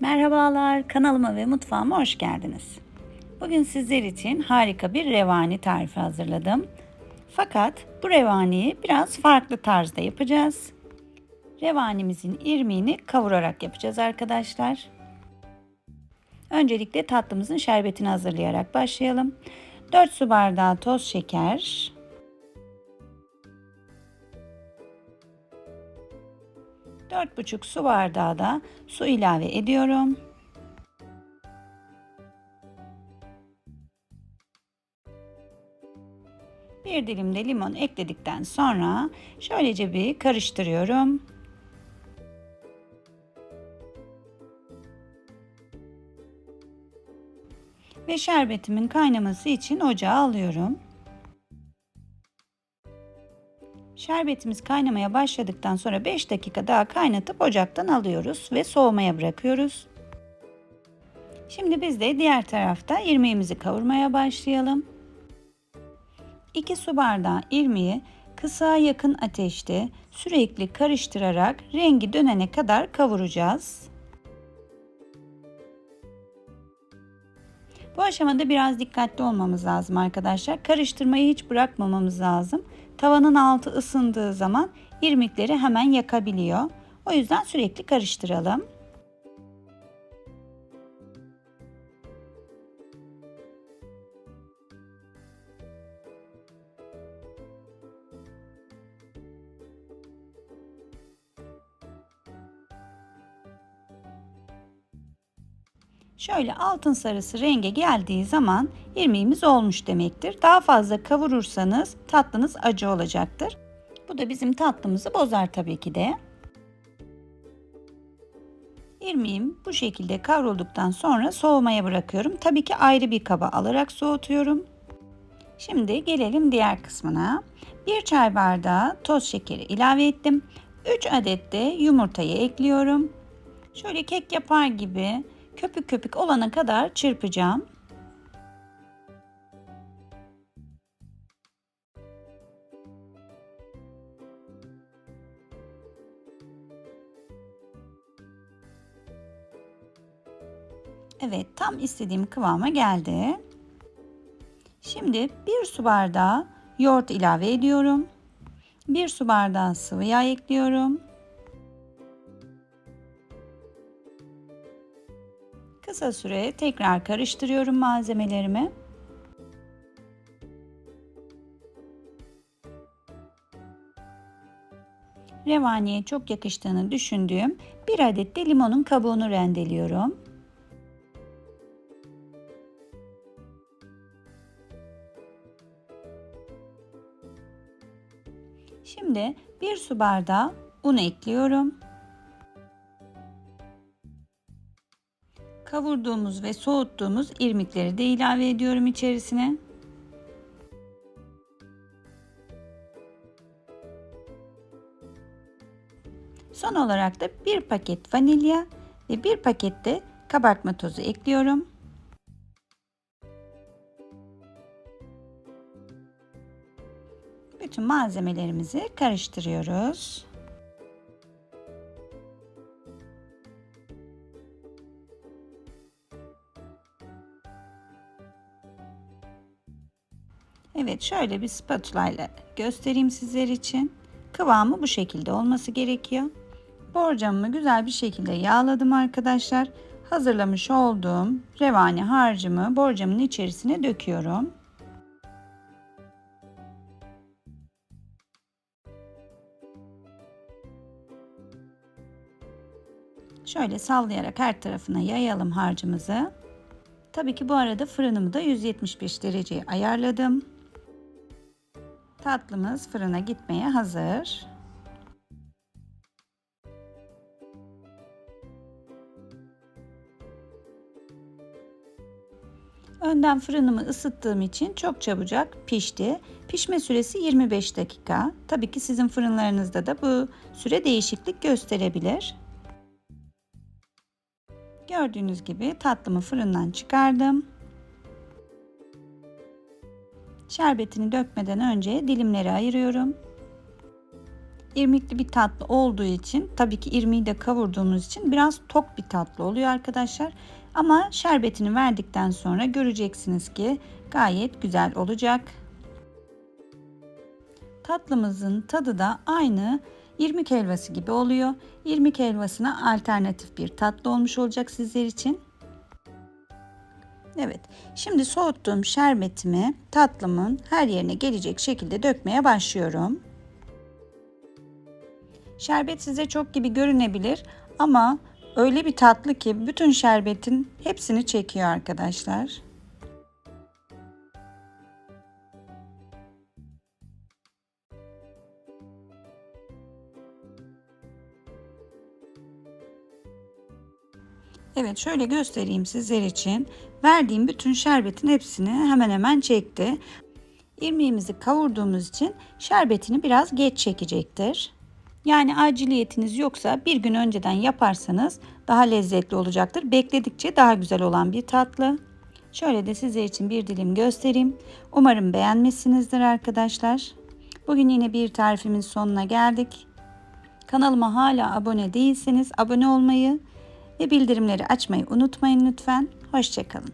Merhabalar, kanalıma ve mutfağıma hoş geldiniz. Bugün sizler için harika bir revani tarifi hazırladım. Fakat bu revaniyi biraz farklı tarzda yapacağız. Revanimizin irmiğini kavurarak yapacağız arkadaşlar. Öncelikle tatlımızın şerbetini hazırlayarak başlayalım. 4 su bardağı toz şeker, 4,5 su bardağı da su ilave ediyorum. Bir dilim de limon ekledikten sonra şöylece bir karıştırıyorum. Ve şerbetimin kaynaması için ocağa alıyorum. Şerbetimiz kaynamaya başladıktan sonra 5 dakika daha kaynatıp ocaktan alıyoruz ve soğumaya bırakıyoruz. Şimdi biz de diğer tarafta irmiğimizi kavurmaya başlayalım. 2 su bardağı irmiği kısa yakın ateşte sürekli karıştırarak rengi dönene kadar kavuracağız. Bu aşamada biraz dikkatli olmamız lazım arkadaşlar. Karıştırmayı hiç bırakmamamız lazım. Tavanın altı ısındığı zaman irmikleri hemen yakabiliyor. O yüzden sürekli karıştıralım. Şöyle altın sarısı renge geldiği zaman irmiğimiz olmuş demektir. Daha fazla kavurursanız tatlınız acı olacaktır. Bu da bizim tatlımızı bozar tabii ki de. İrmiğim bu şekilde kavrulduktan sonra soğumaya bırakıyorum. Tabii ki ayrı bir kaba alarak soğutuyorum. Şimdi gelelim diğer kısmına. Bir çay bardağı toz şekeri ilave ettim. 3 adet de yumurtayı ekliyorum. Şöyle kek yapar gibi köpük köpük olana kadar çırpacağım. Evet tam istediğim kıvama geldi. Şimdi bir su bardağı yoğurt ilave ediyorum. Bir su bardağı sıvı yağ ekliyorum. Kısa süre tekrar karıştırıyorum malzemelerimi. Revaniye çok yakıştığını düşündüğüm bir adet de limonun kabuğunu rendeliyorum. Şimdi bir su bardağı un ekliyorum. Kavurduğumuz ve soğuttuğumuz irmikleri de ilave ediyorum içerisine. Son olarak da bir paket vanilya ve bir paket de kabartma tozu ekliyorum. Bütün malzemelerimizi karıştırıyoruz. Evet şöyle bir spatula ile göstereyim sizler için. Kıvamı bu şekilde olması gerekiyor. Borcamımı güzel bir şekilde yağladım arkadaşlar. Hazırlamış olduğum revani harcımı borcamın içerisine döküyorum. Şöyle sallayarak her tarafına yayalım harcımızı. Tabii ki bu arada fırınımı da 175 dereceye ayarladım. Tatlımız fırına gitmeye hazır. Önden fırınımı ısıttığım için çok çabucak pişti. Pişme süresi 25 dakika. Tabii ki sizin fırınlarınızda da bu süre değişiklik gösterebilir. Gördüğünüz gibi tatlımı fırından çıkardım. Şerbetini dökmeden önce dilimleri ayırıyorum. irmikli bir tatlı olduğu için tabii ki irmiği de kavurduğumuz için biraz tok bir tatlı oluyor arkadaşlar. Ama şerbetini verdikten sonra göreceksiniz ki gayet güzel olacak. Tatlımızın tadı da aynı irmik helvası gibi oluyor. İrmik helvasına alternatif bir tatlı olmuş olacak sizler için. Evet, şimdi soğuttuğum şerbetimi tatlımın her yerine gelecek şekilde dökmeye başlıyorum. Şerbet size çok gibi görünebilir ama öyle bir tatlı ki bütün şerbetin hepsini çekiyor arkadaşlar. Evet şöyle göstereyim sizler için. Verdiğim bütün şerbetin hepsini hemen hemen çekti. İrmiğimizi kavurduğumuz için şerbetini biraz geç çekecektir. Yani aciliyetiniz yoksa bir gün önceden yaparsanız daha lezzetli olacaktır. Bekledikçe daha güzel olan bir tatlı. Şöyle de sizler için bir dilim göstereyim. Umarım beğenmişsinizdir arkadaşlar. Bugün yine bir tarifimin sonuna geldik. Kanalıma hala abone değilseniz abone olmayı ve bildirimleri açmayı unutmayın lütfen. Hoşçakalın.